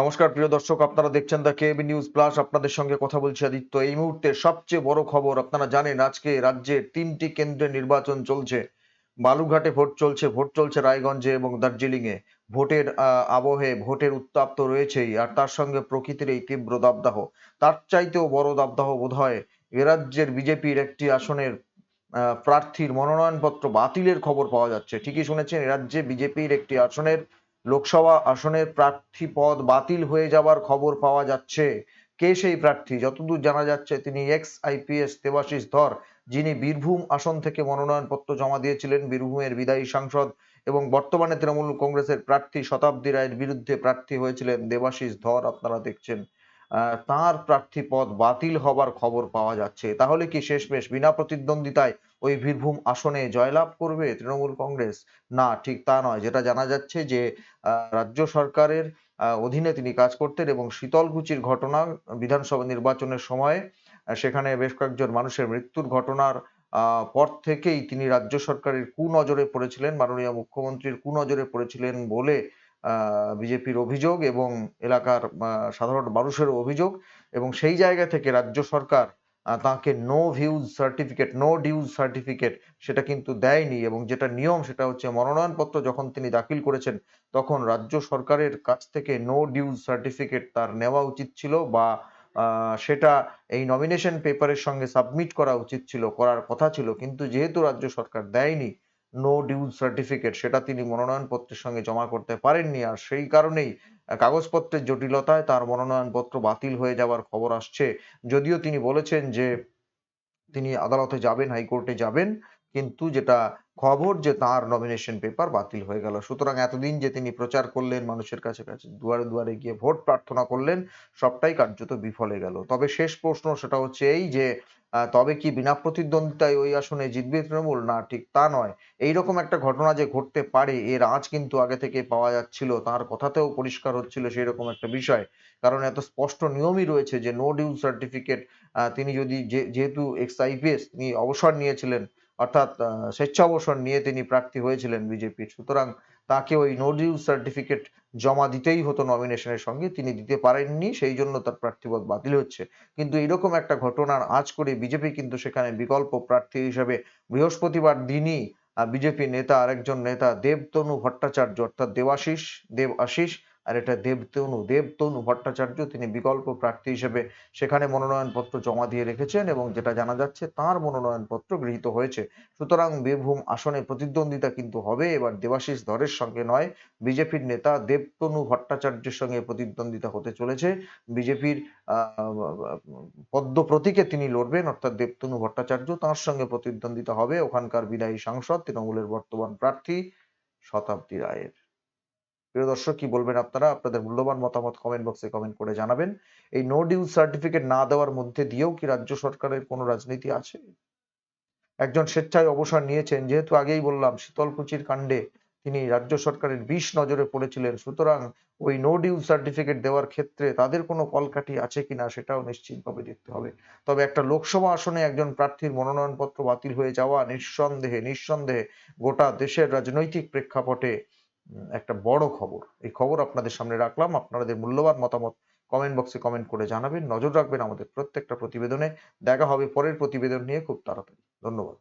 নমস্কার, প্রিয় দর্শক, আপনারা দেখছেন দ্য কেবি নিউজ প্লাস আপনাদের সঙ্গে কথা বলছি আদিত্য। এই মুহূর্তে সবচেয়ে বড় খবর, আপনারা জানেন, আজকে রাজ্যে তিনটি কেন্দ্রে নির্বাচন চলছে। বালুঘাটে ভোট চলছে ভোট চলছে রায়গঞ্জে এবং দার্জিলিং এ ভোটের আবহে ভোটের উত্তাপ তো রয়েছেই, আর তার সঙ্গে প্রকৃতির এই তীব্র দাবদাহ। তার চাইতেও বড় দাবদাহ বোধ হয় এ রাজ্যের বিজেপির একটি আসনের প্রার্থীর মনোনয়নপত্র বাতিলের খবর পাওয়া যাচ্ছে। ঠিকই শুনেছেন, এ রাজ্যে বিজেপির একটি আসনের লোকসভা আসনের প্রার্থী পদ বাতিল হয়ে যাওয়ার খবর পাওয়া যাচ্ছে। কে সেই প্রার্থী? যতদূর জানা যাচ্ছে, তিনি এক্স আইপিএস দেবাশিস ধর, যিনি বীরভূম আসন থেকে মনোনয়নপত্র জমা দিয়েছিলেন বীরভূমের বিদায়ী সাংসদ এবং বর্তমানে তৃণমূল কংগ্রেসের প্রার্থী শতাব্দী রায়ের বিরুদ্ধে প্রার্থী হয়েছিলেন দেবাশিস ধর। আপনারা দেখছেন তার প্রার্থী পদ বাতিল হবার খবর পাওয়া যাচ্ছে। তাহলে কি শেষমেশ বিনা প্রতিদ্বন্দ্বিতায় ওই বীরভূম আসনে জয়লাভ করবে তৃণমূল কংগ্রেস? না, ঠিক তা নয়। যেটা জানা যাচ্ছে যে রাজ্য সরকারের অধীনে তিনি কাজ করতেন এবং শীতলকুচির ঘটনা বিধানসভা নির্বাচনের সময় সেখানে বেশ কয়েকজন মানুষের মৃত্যুর ঘটনার পর থেকেই তিনি রাজ্য সরকারের কুনজরে পড়েছিলেন, মাননীয় মুখ্যমন্ত্রীর কুনজরে পড়েছিলেন বলে বিজেপির অভিযোগ এবং এলাকার সাধারণ মানুষের অভিযোগ এবং সেই জায়গা থেকে রাজ্য সরকার তাকে no views certificate no dues certificate সেটা কিন্তু দেয়নি এবং যেটা নিয়ম সেটা হচ্ছে মনোনয়নপত্র যখন তিনি দাখিল করেছেন, তখন রাজ্য সরকারের কাছ থেকে নো ডিউজ সার্টিফিকেট তার নেওয়া উচিত ছিল বা সেটা এই নমিনেশন পেপারের সঙ্গে সাবমিট করা উচিত ছিল, করার কথা ছিল। কিন্তু যেহেতু রাজ্য সরকার দেয়নি নো ডিউজ সার্টিফিকেট সেটা তিনি মনোনয়নপত্রের সঙ্গে জমা করতে পারেননি। আর সেই কারণেই কাগজপত্রের জটিলতায় তার মনোনয়নপত্র বাতিল হয়ে যাওয়ার খবর আসছে। যদিও তিনি বলেছেন যে তিনি আদালতে যাবেন, হাইকোর্টে যাবেন, কিন্তু যেটা খবর যে তার নমিনেশন পেপার বাতিল হয়ে গেল। সুতরাং এতদিন যে তিনি প্রচার করলেন, মানুষের কাছে কাছে দুয়ারে দুয়ারে গিয়ে ভোট প্রার্থনা করলেন, সবটাই কার্যত বিফলে গেল। তবে শেষ প্রশ্ন সেটা হচ্ছে এই যে তবে কি বিনা প্রতিদ্বন্দ্বিতায় ওই আসনে জিতবে তৃণমূল? না, ঠিক তা নয়। এইরকম একটা ঘটনা যে ঘটতে পারে, এর আঁচ কিন্তু আগে থেকে পাওয়া যাচ্ছিল, তার কথাতেও পরিষ্কার হচ্ছিল সেই রকম একটা বিষয়। কারণ এত স্পষ্ট নিয়মই রয়েছে যে নো ডিউ সার্টিফিকেট তিনি যদি যেহেতু এক্স আইপিএস, তিনি অবসর নিয়েছিলেন, অর্থাৎ স্বেচ্ছা অবসর নিয়ে তিনি প্রার্থী হয়েছিলেন বিজেপির। সুতরাং তাকে ওই নো ডিউ সার্টিফিকেট জমা দিতেই হতো নমিনেশনের সঙ্গে, তিনি দিতে পারেননি, সেই জন্য তার প্রার্থীপদ বাতিল হচ্ছে। কিন্তু এরকম একটা ঘটনার আজ করে বিজেপি কিন্তু সেখানে বিকল্প প্রার্থী হিসেবে বৃহস্পতিবার দিনই বিজেপি নেতা আরেকজন নেতা দেবতনু ভট্টাচার্য অর্থাৎ দেবাশিস, দেব আশিস আর এটা দেবতনু দেবতনু ভট্টাচার্য, তিনি বিকল্প প্রার্থী হিসেবে সেখানে মনোনয়নপত্র জমা দিয়ে রেখেছেন এবং যেটা জানা যাচ্ছে তার মনোনয়নপত্র গৃহীত হয়েছে। সুতরাং বীরভূম আসনে প্রতিদ্বন্দ্বিতা কিন্তু হবে, এবার দেবাশিস ধরের সঙ্গে নয়, বিজেপির নেতা দেবতনু ভট্টাচার্যের সঙ্গে প্রতিদ্বন্দ্বিতা হতে চলেছে। বিজেপির পদ্ম প্রতীকে তিনি লড়বেন, অর্থাৎ দেবতনু ভট্টাচার্য, তার সঙ্গে প্রতিদ্বন্দ্বিতা হবে ওখানকার বিদায়ী সাংসদ, তৃণমূলের বর্তমান প্রার্থী শতাব্দী রায়ের। প্রিয় দর্শক, কি বলবেন আপনারা? আপনাদের মূল্যবান মতামত কমেন্ট বক্সে কমেন্ট করে জানাবেন। এই নো ডিউজ সার্টিফিকেট না দেওয়ার মধ্যে দিয়েও কি রাজ্য সরকারের কোনো রাজনীতি আছে? একজন স্বেচ্ছায় অবসর নিয়েছেন, যেহেতু আগেই বললাম, শীতলকুচির কাণ্ডে তিনি রাজ্য সরকারের বিষ নজরে পড়েছিলেন। সুতরাং ওই নো ডিউজ সার্টিফিকেট দেওয়ার ক্ষেত্রে তাদের কোনো কলকাঠি আছে কিনা সেটাও নিশ্চিতভাবে দেখতে হবে। তবে একটা লোকসভা আসনে একজন প্রার্থীর মনোনয়নপত্র বাতিল হয়ে যাওয়া নিঃসন্দেহে নিঃসন্দেহে গোটা দেশের রাজনৈতিক প্রেক্ষাপটে একটা বড় খবর। এই খবর আপনাদের সামনে রাখলাম। আপনাদের মূল্যবান মতামত কমেন্ট বক্সে কমেন্ট করে জানাবেন। নজর রাখবেন আমাদের প্রত্যেকটা প্রতিবেদনে। দেখা হবে পরের প্রতিবেদন নিয়ে খুব তাড়াতাড়ি। ধন্যবাদ।